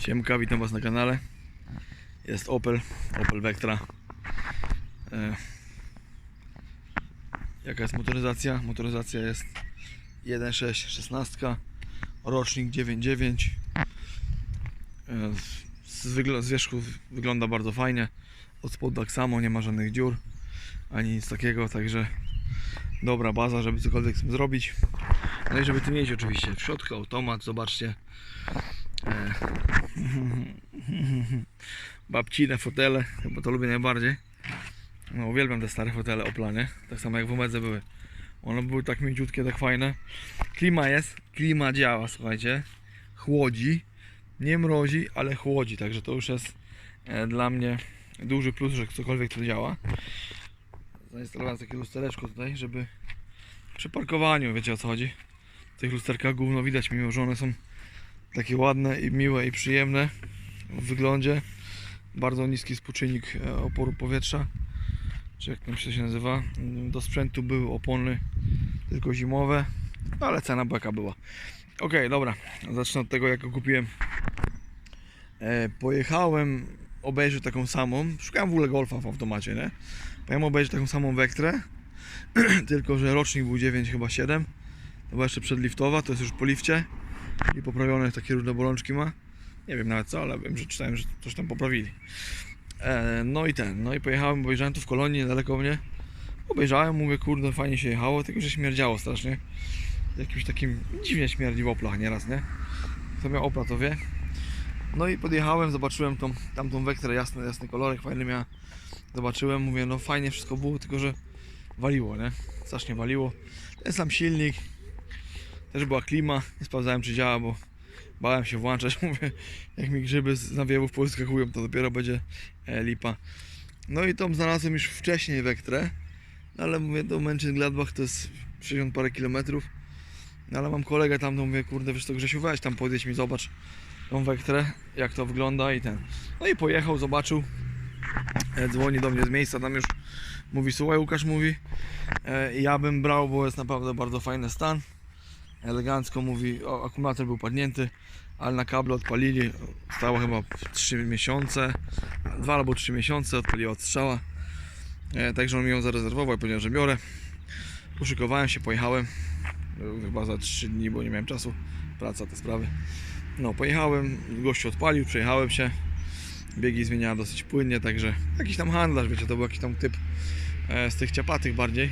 Siemka, witam Was na kanale. Jest Opel, Opel Vectra. E, jaka jest motoryzacja? Motoryzacja jest 1.6 16, rocznik 9.9. E, z, z wierzchu wygląda bardzo fajnie. Od spodu tak samo, nie ma żadnych dziur ani nic takiego, także dobra baza, żeby cokolwiek z tym zrobić. No i żeby tym jeździć oczywiście. W środku automat, zobaczcie. Babcine fotele, bo to lubię najbardziej. No, uwielbiam te stare fotele Oplanie, tak samo jak w Omedze były. One były tak mięciutkie, tak fajne. Klima jest, klima działa, słuchajcie. Chłodzi, nie mrozi, ale chłodzi, także to już jest e, dla mnie duży plus, że cokolwiek to działa. Zainstalowałem takie lustereczko tutaj, żeby przy parkowaniu, wiecie o co chodzi. W tych lusterkach gówno widać, mimo że one są takie ładne i miłe i przyjemne w wyglądzie. Bardzo niski współczynnik e, oporu powietrza, czy jak tam się nazywa. Do sprzętu były opony tylko zimowe, ale cena beka była. Ok, dobra, zacznę od tego jak go kupiłem. E, pojechałem obejrzeć taką samą, szukałem w ogóle golfa w automacie, nie? Pojechałem obejrzeć taką samą Vectrę, tylko że rocznik był 9 chyba 7. To była jeszcze przedliftowa, to jest już po lifcie i poprawione takie różne bolączki ma. Nie wiem nawet co, ale wiem, że czytałem, że coś tam poprawili. E, no i ten, no i pojechałem, obejrzałem tu w kolonii niedaleko mnie. Obejrzałem, mówię, kurde, fajnie się jechało, tylko że śmierdziało strasznie. Jakimś takim dziwnie śmierdzi w oplach nieraz, nie? Kto miał opla, to wie. No i podjechałem, zobaczyłem tą, tamtą wektrę, jasny, jasny kolorek, fajny miała. Zobaczyłem, mówię, no fajnie wszystko było, tylko że waliło, nie? Strasznie waliło. Ten sam silnik, też była klima, nie sprawdzałem czy działa, bo bałem się włączać. Mówię, jak mi grzyby z nawiewów poskakują, to dopiero będzie e, lipa. No i tą znalazłem już wcześniej Vectrę, no ale mówię, do Mönchengladbach to jest 60 parę kilometrów. No ale mam kolegę tam, to mówię, kurde, wiesz to Grzesiu, weź tam podjedź mi, zobacz tą Vectrę, jak to wygląda i ten. No i pojechał, zobaczył, e, dzwoni do mnie z miejsca, tam już mówi, słuchaj Łukasz, mówi, e, ja bym brał, bo jest naprawdę bardzo fajny stan elegancko mówi, o, akumulator był padnięty, ale na kable odpalili, stało chyba 3 miesiące, 2 albo 3 miesiące, odpaliła od strzała, e, także on mi ją zarezerwował, ja powiedziałem, że biorę, uszykowałem się, pojechałem, chyba za 3 dni, bo nie miałem czasu, praca, te sprawy, no pojechałem, gościu odpalił, przejechałem się, biegi zmieniała dosyć płynnie, także jakiś tam handlarz, wiecie, to był jakiś tam typ e, z tych ciapatych bardziej,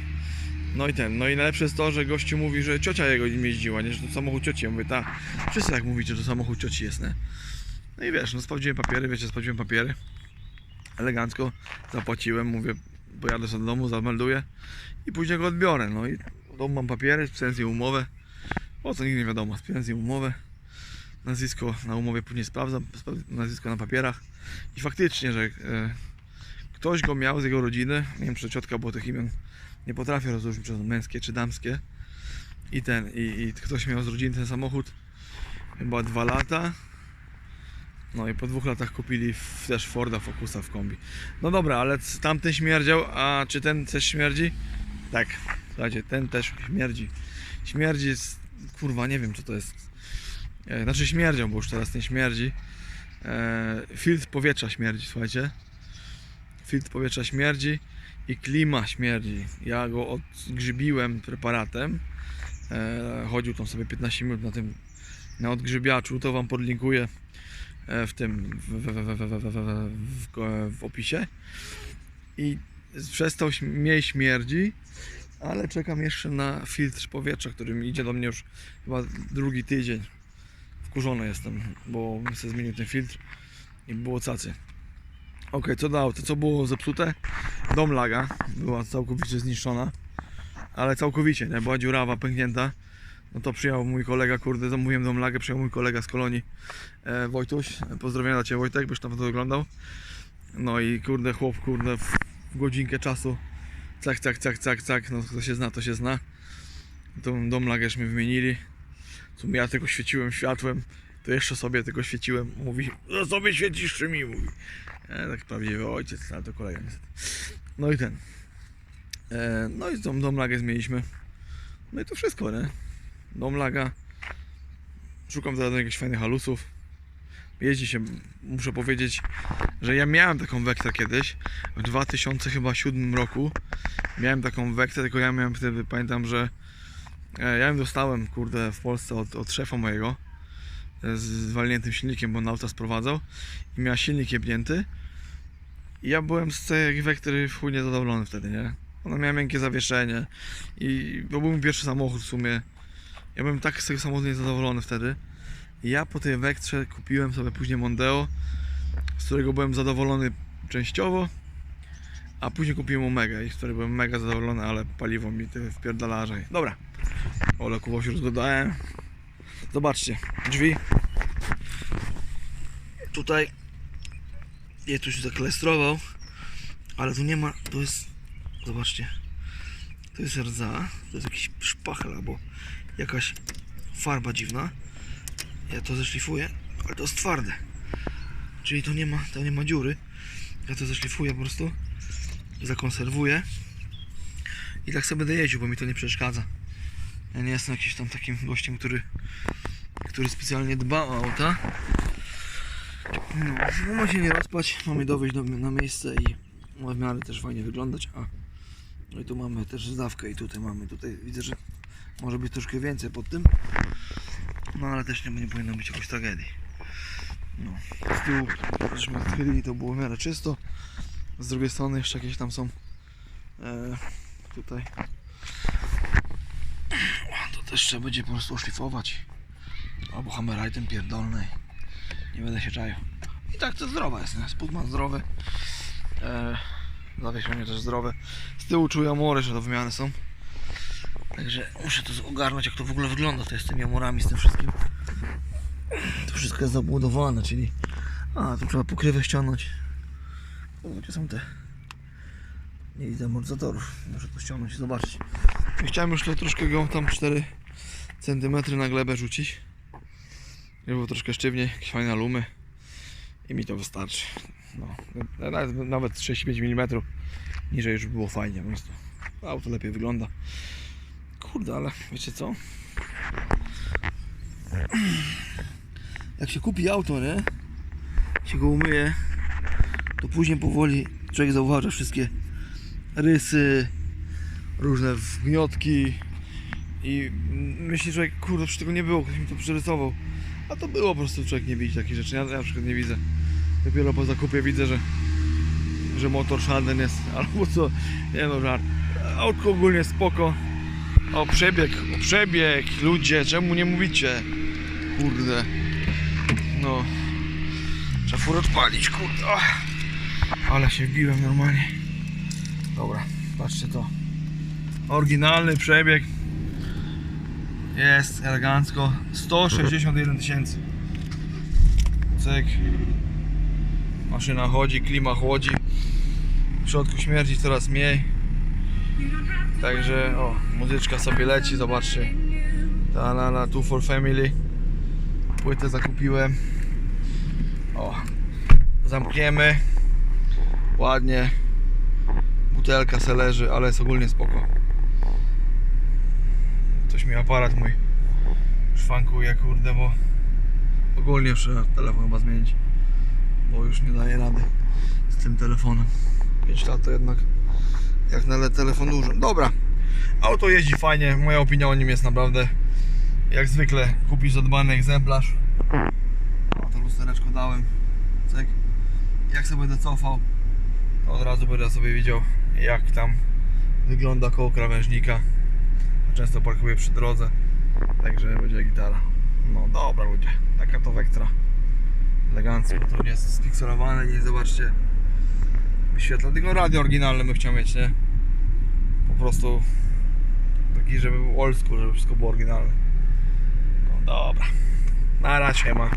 no i ten, no i najlepsze jest to, że gościu mówi, że ciocia jego nim jeździła, nie, że to samochód cioci. Ja mówię, tak, wszyscy tak mówicie, że to samochód cioci jest, nie? No i wiesz, no sprawdziłem papiery, wiecie, sprawdziłem papiery. Elegancko zapłaciłem, mówię, pojadę sobie do domu, zamelduję i później go odbiorę. No i w domu mam papiery, spisałem umowę. O co nigdy nie wiadomo, spisałem z umowę. Nazwisko na umowie później sprawdzam, spra- nazwisko na papierach. I faktycznie, że e, ktoś go miał z jego rodziny, nie wiem czy ciotka było tych imion nie potrafię rozróżnić, czy to męskie czy damskie. I ten, i, i ktoś miał z rodziny ten samochód chyba dwa lata. No i po dwóch latach kupili w, też Forda Focusa w kombi. No dobra, ale tamten śmierdział, a czy ten też śmierdzi? Tak, słuchajcie, ten też śmierdzi. Śmierdzi, z, kurwa, nie wiem co to jest. E, znaczy śmierdział, bo już teraz nie śmierdzi. E, filtr powietrza śmierdzi, słuchajcie. Filtr powietrza śmierdzi i klima śmierdzi. Ja go odgrzybiłem preparatem. chodził tam sobie 15 minut na tym na odgrzybiaczu, to Wam podlinkuję w tym w, w, w, w, w opisie. I przestał mniej śmierdzi, ale czekam jeszcze na filtr powietrza, który idzie do mnie już chyba drugi tydzień. Wkurzony jestem, bo chcę zmienił ten filtr i było cacy. Ok, co dało? To co było zepsute? Dom laga była całkowicie zniszczona, ale całkowicie, nie? Była dziurawa, pęknięta. No to przyjął mój kolega, kurde, zamówiłem dom lagę, przyjął mój kolega z kolonii e, Wojtuś. Pozdrowienia dla Ciebie Wojtek, byś tam to oglądał. No i kurde, chłop, kurde, w, godzinkę czasu cak, cak, cak, cak, cak, no kto się zna, to się zna. Tą dom lagę mi wymienili. Sumie ja tylko świeciłem światłem, to jeszcze sobie tylko świeciłem. Mówi, no sobie świecisz czy mi? Mówi. E, tak prawdziwy ojciec, ale to kolega niestety. No i ten. E, no i tą domlagę zmieniliśmy. No i to wszystko, nie? Domlaga. Szukam teraz jakichś fajnych halusów. jeździ się, muszę powiedzieć, że ja miałem taką Vectrę kiedyś, w 2007 roku miałem taką Vectrę, tylko ja miałem wtedy, pamiętam, że e, ja ją dostałem, kurde, w Polsce od, od szefa mojego z walniętym silnikiem, bo on auta sprowadzał i miała silnik jebnięty i ja byłem z tej Vectry w chuj niezadowolony wtedy, nie? Ona miała miękkie zawieszenie i to był mój pierwszy samochód w sumie. Ja byłem tak z tego samochodu niezadowolony wtedy. I ja po tej Vectrze kupiłem sobie później Mondeo, z którego byłem zadowolony częściowo, a później kupiłem Omega i z której byłem mega zadowolony, ale paliwo mi ty wpierdalaże. Dobra, oleków już dodałem. Zobaczcie, drzwi. Tutaj je tu się zaklestrował, ale tu nie ma, to jest, zobaczcie, to jest rdza, to jest jakiś szpachel albo jakaś farba dziwna. Ja to zeszlifuję, ale to jest twarde. Czyli to nie ma, to nie ma dziury. Ja to zeszlifuję po prostu, zakonserwuję i tak sobie będę jeździł, bo mi to nie przeszkadza. Ja nie jestem jakimś tam takim gościem, który, który specjalnie dba o auta. No, ma się nie rozpać, mamy dowieść do, na miejsce i w miarę też fajnie wyglądać. A, no i tu mamy też zdawkę i tutaj mamy, tutaj widzę, że może być troszkę więcej pod tym. No ale też nie, nie powinno być jakiejś tragedii. No, z tyłu, żeśmy odkryli, to było w miarę czysto. Z drugiej strony jeszcze jakieś tam są e, tutaj. Też trzeba będzie po prostu oszlifować. Albo hammerite'em pierdolnej. Nie będę się czaił. I tak to zdrowe jest? Spód ma zdrowy. E, zawieszenie też zdrowe. Z tyłu czuję amory, że do wymiany są. Także muszę to ogarnąć jak to w ogóle wygląda to jest z tymi amorami, z tym wszystkim. To wszystko jest zabudowane, czyli... A, tu trzeba pokrywę ściągnąć. Gdzie są te... Nie widzę amortyzatorów. Muszę to ściągnąć i zobaczyć. Chciałem już troszkę go tam 4 cm na glebę rzucić. Żeby było troszkę sztywniej, jakieś fajne alumy. I mi to wystarczy. No, nawet, nawet 35 mm. Niżej już było fajnie po prostu. Auto lepiej wygląda. Kurde, ale wiecie co? Jak się kupi auto, nie? Się go umyje, to później powoli człowiek zauważa wszystkie rysy, różne wgniotki i myśli, że kurde, przecież tego nie było, ktoś mi to przerysował. A to było po prostu, człowiek nie widzi takich rzeczy. Ja na przykład nie widzę. Dopiero po zakupie widzę, że, że motor szalny jest, albo co, nie no żart. Autko ogólnie spoko. O przebieg, o przebieg, ludzie, czemu nie mówicie? Kurde. No. Trzeba furę odpalić, kurde. Ale się wbiłem normalnie. Dobra, patrzcie to. Oryginalny przebieg. Jest elegancko. 161 tysięcy. Cyk. Maszyna chodzi, klima chłodzi. W środku śmierdzi coraz mniej. Także o, muzyczka sobie leci, zobaczcie. Ta na, na Two for Family. Płytę zakupiłem. O, zamkniemy. Ładnie. Butelka se leży, ale jest ogólnie spoko. Coś mi aparat mój szwankuje, kurde, bo ogólnie trzeba telefon chyba zmienić. Bo już nie daje rady z tym telefonem. 5 lat to jednak jak na telefon duży. Dobra, auto jeździ fajnie, moja opinia o nim jest naprawdę jak zwykle kupisz zadbany egzemplarz. O, to lustereczko dałem. Cyk. Jak sobie będę cofał, to od razu będę sobie widział jak tam wygląda koło krawężnika. Często parkuję przy drodze, także będzie gitara. No dobra ludzie, taka to Vectra. Elegancko, to jest spikselowane, nie zobaczcie wyświetla, tylko radio oryginalne bym chciał mieć, nie? Po prostu taki, żeby był old school, żeby wszystko było oryginalne. No dobra. Na razie ma.